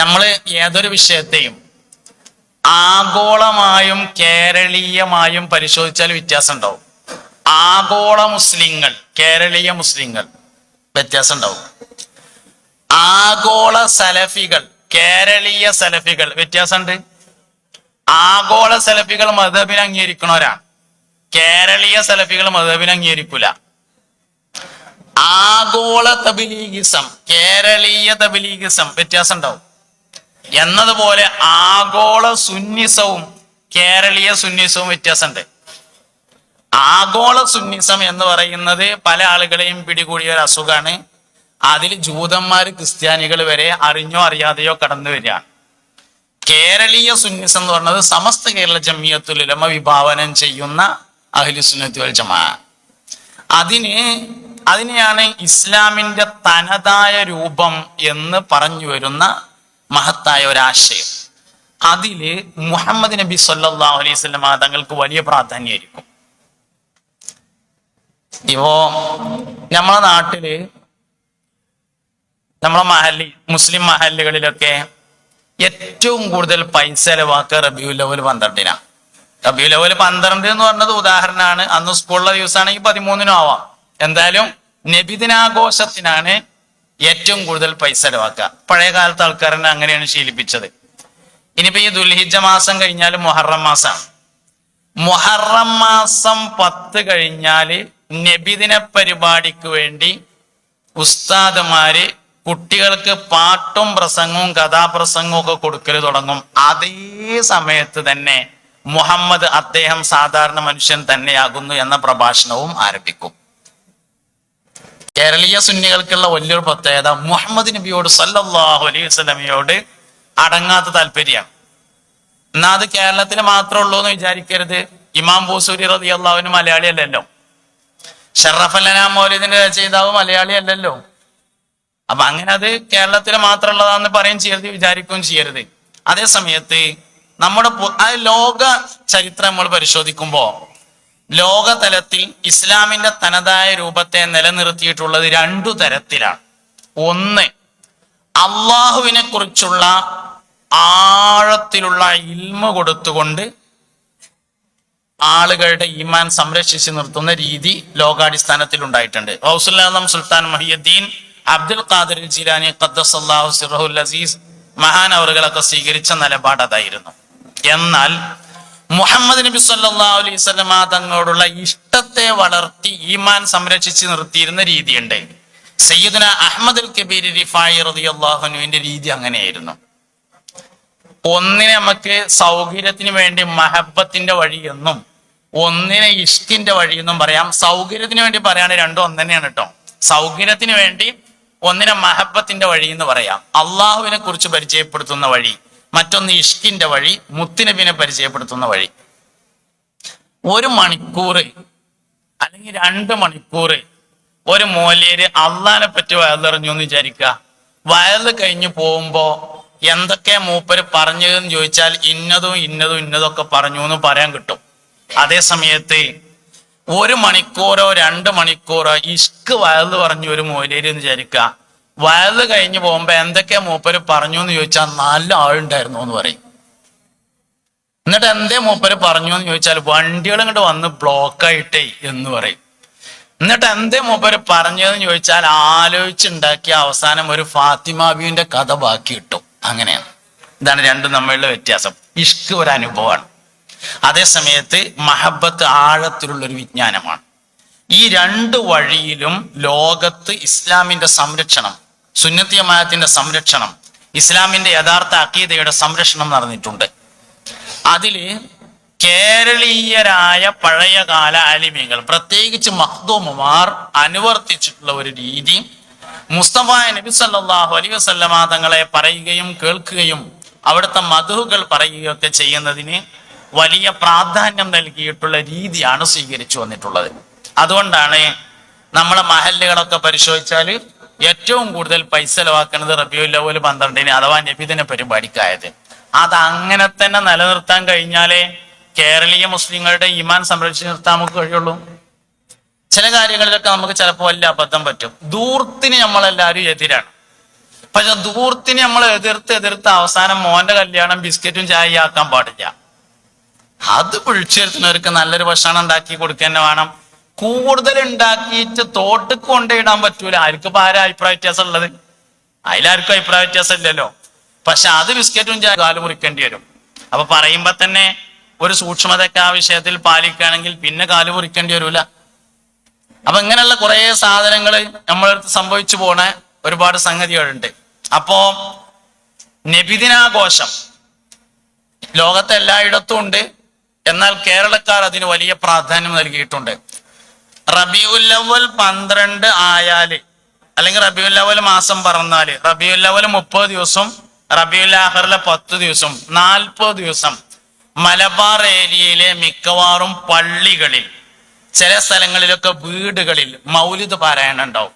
നമ്മൾ ഏതൊരു വിഷയത്തെയും ആഗോളമായും കേരളീയമായും പരിശോധിച്ചാൽ വ്യത്യാസം ഉണ്ടാവും ആഗോള മുസ്ലിങ്ങൾ കേരളീയ മുസ്ലിങ്ങൾ വ്യത്യാസം ഉണ്ടാവും ആഗോള സലഫികൾ കേരളീയ സലഫികൾ വ്യത്യാസമുണ്ട്. ആഗോള സലഫികൾ മതബിനെ അംഗീകരിക്കണവരാണ്. കേരളീയ സലഫികൾ മതബിനെ അംഗീകരിക്കൂല. ആഗോള തബിലീഗിസം കേരളീയ തബിലീഗിസം വ്യത്യാസം ഉണ്ടാവും എന്നതുപോലെ ആഗോള സുന്നിസവും കേരളീയ സുന്നിസവും വ്യത്യാസമുണ്ട്. ആഗോള സുന്നിസം എന്ന് പറയുന്നത് പല ആളുകളെയും പിടികൂടിയ ഒരു അസുഖമാണ്. അതിൽ ജൂതന്മാർ ക്രിസ്ത്യാനികൾ വരെ അറിഞ്ഞോ അറിയാതെയോ കടന്നു വരികയാണ്. കേരളീയ സുന്നിസം എന്ന് പറയുന്നത് സമസ്ത കേരള ജമിയത്തുൽ ഉലമ വിഭാവനം ചെയ്യുന്ന അഹ്ലു സുന്നത്തി വൽ ജമാ. അതിന് അതിനെയാണ് ഇസ്ലാമിന്റെ തനതായ രൂപം എന്ന് പറഞ്ഞു വരുന്ന മഹത്തായ ഒരാശയം. അതിൽ മുഹമ്മദ് നബി സല്ലല്ലാഹു അലൈഹി തങ്ങൾക്ക് വലിയ പ്രാധാന്യമായിരിക്കും. ഇപ്പോ നമ്മളെ നാട്ടിൽ നമ്മളെ മഹല്ലി മുസ്ലിം മഹല്ലുകളിലൊക്കെ ഏറ്റവും കൂടുതൽ പൈസ ചെലവാക്കുക റബിയു ലെവൽ പന്ത്രണ്ടിനാണ്. റബിയു ലെവൽ പന്ത്രണ്ട് എന്ന് പറഞ്ഞത് ഉദാഹരണമാണ്. അന്ന് സ്കൂളിലെ ദിവസമാണെങ്കിൽ പതിമൂന്നിനും ആവാം. എന്തായാലും നബിദിനാഘോഷത്തിനാണ് ഏറ്റവും കൂടുതൽ പൈസ ചെലവാക്കുക. പഴയ കാലത്ത് ആൾക്കാരനെ അങ്ങനെയാണ് ശീലിപ്പിച്ചത്. ഇനിയിപ്പോ ഈ ദുൽഹിജ മാസം കഴിഞ്ഞാൽ മൊഹറം മാസമാണ് മൊഹറം മാസം പത്ത് കഴിഞ്ഞാൽ നബിദിന പരിപാടിക്ക് വേണ്ടി ഉസ്താദുമാര് കുട്ടികൾക്ക് പാട്ടും പ്രസംഗവും കഥാപ്രസംഗവും ഒക്കെ കൊടുക്കൽ തുടങ്ങും. അതേ സമയത്ത് തന്നെ മുഹമ്മദ് അദ്ദേഹം സാധാരണ മനുഷ്യൻ തന്നെയാകുന്നു എന്ന പ്രഭാഷണവും ആരംഭിക്കും. കേരളീയ സുന്നികൾക്കുള്ള വലിയൊരു പ്രത്യേകത മുഹമ്മദ് നബിയോട് സല്ലാഹു അലൈഹി വസ്ലമിയോട് അടങ്ങാത്ത താല്പര്യമാണ്. എന്നാ അത് കേരളത്തിൽ മാത്രമേ ഉള്ളൂ എന്ന് വിചാരിക്കരുത്. ഇമാം ബൂസൂരി റതി അള്ളാഹുവിന് മലയാളി അല്ലല്ലോ. ഷറഫല്ലന മൗലിദിന്റെ രചയിതാവ് മലയാളി അല്ലല്ലോ. അപ്പൊ അങ്ങനെ അത് കേരളത്തിൽ മാത്രമുള്ളതാന്ന് പറയും ചെയ്യരുത് വിചാരിക്കുകയും ചെയ്യരുത്. അതേ സമയത്ത് നമ്മുടെ ലോക ചരിത്രം നമ്മൾ പരിശോധിക്കുമ്പോ ലോകതലത്തിൽ ഇസ്ലാമിന്റെ തനതായ രൂപത്തെ നിലനിർത്തിയിട്ടുള്ളത് രണ്ടു തരത്തിലാണ്. ഒന്ന് അള്ളാഹുവിനെ കുറിച്ചുള്ള ആഴത്തിലുള്ള ഇൽമ കൊടുത്തുകൊണ്ട് ആളുകളുടെ ഈമാൻ സംരക്ഷിച്ച് നിർത്തുന്ന രീതി ലോകാടിസ്ഥാനത്തിൽ ഉണ്ടായിട്ടുണ്ട്. ഹൗസുല്ലാം Sultan Mohiuddin Abdul Qadir Jilani സിറഹുൽ അസീസ് മഹാൻ അവറുകളൊക്കെ സ്വീകരിച്ച നിലപാട് അതായിരുന്നു. എന്നാൽ മുഹമ്മദ് നബി സല്ലല്ലാഹു അലൈഹി വസല്ലമ തങ്ങളോടുള്ള ഇഷ്ടത്തെ വളർത്തി ഈമാൻ സംരക്ഷിച്ചു നിർത്തിയിരുന്ന രീതിയുണ്ട്. സയ്യിദുന അഹമ്മദ് അൽ കബീർ റിഫായി റളിയല്ലാഹു അൻഹുവിന്റെ രീതി അങ്ങനെയായിരുന്നു. ഒന്നിനെ നമുക്ക് സൗകര്യത്തിന് വേണ്ടി മഹബത്തിന്റെ വഴിയെന്നും ഒന്നിനെ ഇഷ്കിന്റെ വഴിയെന്നും പറയാം. സൗകര്യത്തിന് വേണ്ടി പറയാണ് രണ്ടും ഒന്ന് കേട്ടോ. സൗകര്യത്തിന് വേണ്ടി ഒന്നിനെ മഹബത്തിന്റെ വഴി എന്ന് പറയാം. അള്ളാഹുവിനെ കുറിച്ച് പരിചയപ്പെടുത്തുന്ന വഴി. മറ്റൊന്ന് ഇഷ്കിന്റെ വഴി മുത്തുനബിനെ പരിചയപ്പെടുത്തുന്ന വഴി. ഒരു മണിക്കൂർ അല്ലെങ്കിൽ രണ്ട് മണിക്കൂർ ഒരു മൂലയിൽ അള്ളാനെ പറ്റി വയറിഞ്ഞു എന്ന് വിചാരിക്കുക. വയൽ കഴിഞ്ഞു പോകുമ്പോ എന്തൊക്കെ മൂപ്പര് പറഞ്ഞതെന്ന് ചോദിച്ചാൽ ഇന്നതും ഇന്നതും ഇന്നതൊക്കെ പറഞ്ഞു എന്ന് പറയാൻ കിട്ടും. അതേ സമയത്ത് ഒരു മണിക്കൂറോ രണ്ട് മണിക്കൂറോ ഇഷ്ക് വയൽ പറഞ്ഞു ഒരു മോലേര് എന്ന് വിചാരിക്കുക. വയറ് കഴിഞ്ഞു പോകുമ്പോ എന്തൊക്കെ മൂപ്പര് പറഞ്ഞു എന്ന് ചോദിച്ചാൽ നല്ല ആളുണ്ടായിരുന്നു എന്ന് പറയും. എന്നിട്ട് എന്തേ മൂപ്പര് പറഞ്ഞു എന്ന് ചോദിച്ചാൽ വണ്ടികൾ ഇങ്ങോട്ട് വന്ന് ബ്ലോക്ക് ആയിട്ടേ എന്ന് പറയും. എന്നിട്ട് എന്തേ മൂപ്പര് പറഞ്ഞതെന്ന് ചോദിച്ചാൽ ആലോചിച്ചുണ്ടാക്കിയ അവസാനം ഒരു ഫാത്തിമാബിയുടെ കഥ ബാക്കി കിട്ടും അങ്ങനെയാണ്. ഇതാണ് രണ്ടും തമ്മിലുള്ള വ്യത്യാസം. ഇഷ്ക് ഒരു അനുഭവമാണ്. അതേ സമയത്ത് മഹബത്ത് ആഴത്തിലുള്ള ഒരു വിജ്ഞാനമാണ്. ഈ രണ്ട് വഴിയിലും ലോകത്ത് ഇസ്ലാമിന്റെ സംരക്ഷണം സുന്നത്തിയമായത്തിന്റെ സംരക്ഷണം ഇസ്ലാമിന്റെ യഥാർത്ഥ അക്കീതയുടെ സംരക്ഷണം നടന്നിട്ടുണ്ട് അതിൽ കേരളീയരായ പഴയകാല അലിമികൾ പ്രത്യേകിച്ച് മഹ്ദൂമുമാർ അനുവർത്തിച്ചിട്ടുള്ള ഒരു രീതി മുസ്തഫ നബി സല്ലാഹു അലൈഹി വസല്ലമ തങ്ങളെ പറയുകയും കേൾക്കുകയും അവിടുത്തെ മധുകൾ പറയുകയൊക്കെ ചെയ്യുന്നതിന് വലിയ പ്രാധാന്യം നൽകിയിട്ടുള്ള രീതിയാണ് സ്വീകരിച്ചു വന്നിട്ടുള്ളത്. അതുകൊണ്ടാണ് നമ്മളെ മഹല്ലുകളൊക്കെ പരിശോധിച്ചാൽ ഏറ്റവും കൂടുതൽ പൈസ ചെലവാക്കുന്നത് റബിയുൽ അവൽ പന്ത്രണ്ടിന് അഥവാ നബിദിന പരിപാടിക്കായത്. അത് അങ്ങനെ തന്നെ നിലനിർത്താൻ കഴിഞ്ഞാലേ കേരളീയ മുസ്ലിങ്ങളുടെ ഈമാൻ സംരക്ഷിച്ച് നിർത്താൻ നമുക്ക് കഴിയുള്ളൂ. ചില കാര്യങ്ങളിലൊക്കെ നമുക്ക് ചിലപ്പോൾ വലിയ അബദ്ധം പറ്റും. ദൂർത്തിന് നമ്മളെല്ലാവരും എതിരാണ്. പക്ഷെ ദൂർത്തിന് നമ്മൾ എതിർത്ത് എതിർത്ത് അവസാനം മോന്റെ കല്യാണം ബിസ്ക്കറ്റും ചായ ആക്കാൻ പാടില്ല. അത് പിടിച്ചെടുത്തുന്നവർക്ക് നല്ലൊരു ഭക്ഷണം ഉണ്ടാക്കി കൊടുക്കുക തന്നെ വേണം. കൂടുതൽ ഉണ്ടാക്കിയിട്ട് തോട്ട് കൊണ്ടിടാൻ പറ്റൂല. ആർക്കും ആരാ അഭിപ്രായ വ്യത്യാസം ഉള്ളത് അതിലാർക്കും അഭിപ്രായ വ്യത്യാസം ഇല്ലല്ലോ പക്ഷെ അത് ബിസ്ക്കറ്റും കാൽ മുറിക്കേണ്ടി വരും. അപ്പൊ പറയുമ്പോ തന്നെ ഒരു സൂക്ഷ്മതയൊക്കെ ആ വിഷയത്തിൽ പാലിക്കുകയാണെങ്കിൽ പിന്നെ കാൽ മുറിക്കേണ്ടി വരൂല. അപ്പൊ ഇങ്ങനെയുള്ള കുറെ സാധനങ്ങൾ നമ്മളടുത്ത് സംഭവിച്ചു പോണ ഒരുപാട് സംഗതികളുണ്ട്. അപ്പോ നബിദിനാഘോഷം ലോകത്തെ എല്ലായിടത്തും ഉണ്ട്. എന്നാൽ കേരളക്കാർ അതിന് വലിയ പ്രാധാന്യം നൽകിയിട്ടുണ്ട്. റബിയുല്ലവൽ പന്ത്രണ്ട് ആയാൽ അല്ലെങ്കിൽ റബിയുല്ലവൽ മാസം പറഞ്ഞാൽ റബിയുല്ലവൽ മുപ്പത് ദിവസം റബിയുല്ലാഹറിലെ പത്ത് ദിവസം നാൽപ്പത് ദിവസം. മലബാർ ഏരിയയിലെ മിക്കവാറും പള്ളികളിൽ ചില സ്ഥലങ്ങളിലൊക്കെ വീടുകളിൽ മൗലിദ് പാരായണം ഉണ്ടാവും.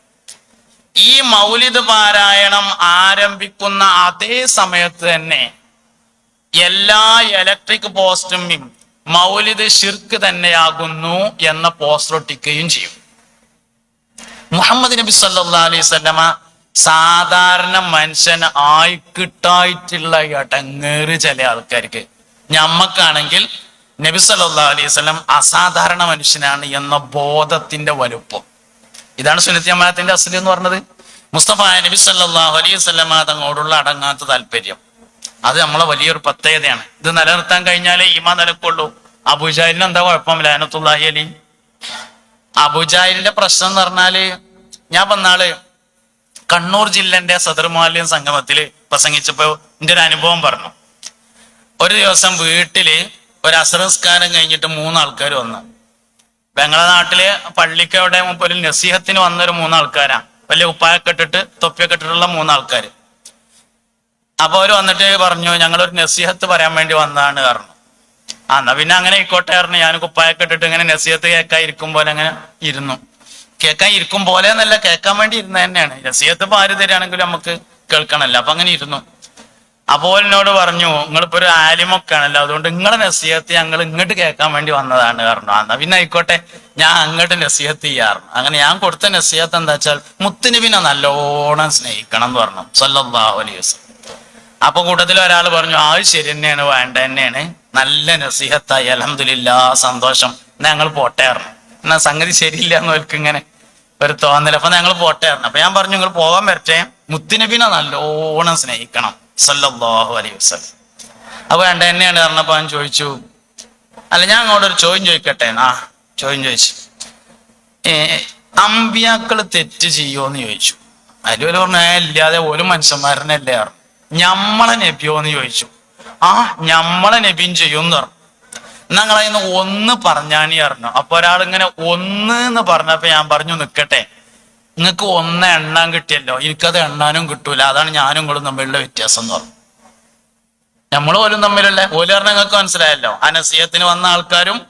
ഈ മൗലിദ് പാരായണം ആരംഭിക്കുന്ന അതേ സമയത്ത് തന്നെ എല്ലാ ഇലക്ട്രിക് പോസ്റ്റും മൗലിദ് ഷിർക്ക് തന്നെയാകുന്നു എന്ന പോസ്റ്റർ ഒട്ടിക്കുകയും ചെയ്യും. മുഹമ്മദ് നബി സല്ലാ അലൈഹി സ്വല്ലമ സാധാരണ മനുഷ്യൻ ആയിക്കിട്ടായിട്ടുള്ള ഇടങ്ങേറ് ചില ആൾക്കാർക്ക്. ഞമ്മക്കാണെങ്കിൽ നബി സല്ലാ അലൈഹി സ്വലം അസാധാരണ മനുഷ്യനാണ് എന്ന ബോധത്തിന്റെ വലുപ്പം. ഇതാണ് സുന്നത്തി അമ്മാത്തിന്റെ അസലി എന്ന് പറഞ്ഞത്. മുസ്തഫ നബി സല്ലാഹു അലൈഹി സ്വലമ തങ്ങളോടുള്ള അടങ്ങാത്ത താല്പര്യം. അത് നമ്മളെ വലിയൊരു പ്രത്യേകതയാണ്. ഇത് നിലനിർത്താൻ കഴിഞ്ഞാലേ ഈമാ നിലക്കുള്ളൂ. അബുജാലിന് എന്താ കുഴപ്പം? ലാനത്തുല്ലാഹി അലി. അബുജാലിന്റെ പ്രശ്നം എന്ന് പറഞ്ഞാൽ ഞാൻ വന്നാൾ കണ്ണൂർ ജില്ലന്റെ സദർമാല്യം സംഗമത്തിൽ പ്രസംഗിച്ചപ്പോ എന്റെ ഒരു അനുഭവം പറഞ്ഞു. ഒരു ദിവസം വീട്ടിൽ ഒരു അസറസ്കാരം കഴിഞ്ഞിട്ട് മൂന്നാൾക്കാർ വന്നു. ഞങ്ങളുടെ നാട്ടിൽ പള്ളിക്ക് അവിടെ ഒരു നസീഹത്തിന് വന്നൊരു മൂന്നാൾക്കാരാ. വലിയ ഉപ്പായൊക്കെ ഇട്ടിട്ട് തൊപ്പിയൊക്കെ ഇട്ടിട്ടുള്ള മൂന്നാൾക്കാര്. അപ്പൊ അവർ വന്നിട്ട് പറഞ്ഞു ഞങ്ങൾ ഒരു നസീഹത്ത് പറയാൻ വേണ്ടി വന്നതാണ് പറഞ്ഞു. ആ എന്നാ പിന്നെ അങ്ങനെ ആയിക്കോട്ടെ പറഞ്ഞു. ഞാൻ കുപ്പായൊക്കെ ഇട്ടിട്ട് ഇങ്ങനെ നസീഹത്ത് കേൾക്കാൻ ഇരിക്കും പോലെ അങ്ങനെ ഇരുന്നു. കേൾക്കാൻ ഇരിക്കും പോലെ എന്നല്ല കേൾക്കാൻ വേണ്ടി ഇരുന്ന തന്നെയാണ്. നസീഹത്ത് ഇപ്പൊ തരികയാണെങ്കിലും നമുക്ക് കേൾക്കണല്ലോ അപ്പൊ അങ്ങനെ ഇരുന്നു. അപ്പോൾ എന്നോട് പറഞ്ഞു നിങ്ങളിപ്പോ ഒരു ആലിമൊക്കെ ആണല്ലോ അതുകൊണ്ട് നിങ്ങളെ നസീഹത്ത് ഞങ്ങൾ ഇങ്ങോട്ട് കേൾക്കാൻ വേണ്ടി വന്നതാണ് പറഞ്ഞു. എന്നാ പിന്നെ ആയിക്കോട്ടെ. ഞാൻ അങ്ങോട്ട് നസീഹത്ത് ചെയ്യാറുണ്ട്. അങ്ങനെ ഞാൻ കൊടുത്ത നസീഹത്ത് എന്താ വെച്ചാൽ മുത്തുനബിനെ നല്ലോണം സ്നേഹിക്കണം എന്ന് പറഞ്ഞു. സല്ലല്ലാഹു അലൈഹി വസല്ലം. അപ്പൊ കൂട്ടത്തിൽ ഒരാൾ പറഞ്ഞു ആ ശരി തന്നെയാണ് വേണ്ട തന്നെയാണ്. നല്ല നസിഹത്തായി അലഹമില്ല സന്തോഷം. എന്നാ ഞങ്ങൾ പോട്ടെ പറഞ്ഞു. എന്നാ സംഗതി ശരിയില്ല എന്ന് ഇങ്ങനെ ഒരു തോന്നൽ അപ്പൊ ഞങ്ങൾ പോട്ടെ പറഞ്ഞു. അപ്പൊ ഞാൻ പറഞ്ഞു നിങ്ങൾ പോകാൻ വരട്ടെ. മുത്തിനബിനെ നല്ലോണം സ്നേഹിക്കണം. സല്ലാഹു അലൈഹി വസല്ലം. അപ്പൊ വേണ്ട തന്നെയാണ് പറഞ്ഞപ്പോ ഞാൻ ചോദിച്ചു അല്ല ഞാൻ അങ്ങോട്ട് ഒരു ചോദ്യം ചോദിക്കട്ടെ? ആ ചോദ്യം ചോദിച്ചു. അമ്പിയാക്കൾ തെറ്റ് ചെയ്യുമോന്ന് ചോദിച്ചു. അതിൽ ഒരു പറഞ്ഞു ഇല്ലാതെ ഒരു മനുഷ്യന്മാരനല്ലേ പറഞ്ഞു ഞമ്മളെ നബിയോ എന്ന് ചോദിച്ചു. ആ ഞമ്മളെ നബിയും ചെയ്യും എന്ന് പറഞ്ഞു ഒന്ന് പറഞ്ഞാണി പറഞ്ഞു. അപ്പൊ ഒരാൾ ഇങ്ങനെ ഒന്ന് എന്ന് പറഞ്ഞപ്പോ ഞാൻ പറഞ്ഞു നിക്കട്ടെ. നിങ്ങൾക്ക് ഒന്ന് എണ്ണാൻ കിട്ടിയല്ലോ. എനിക്കത് എണ്ണാനും കിട്ടൂല. അതാണ് ഞാനും നിങ്ങളും തമ്മിലുള്ള വ്യത്യാസം എന്ന് പറഞ്ഞു. നമ്മൾ പോലും തമ്മിലല്ലേ? ഓൽ പറഞ്ഞ നിങ്ങൾക്ക് മനസ്സിലായല്ലോ. അനസീയത്തിന് വന്ന ആൾക്കാരും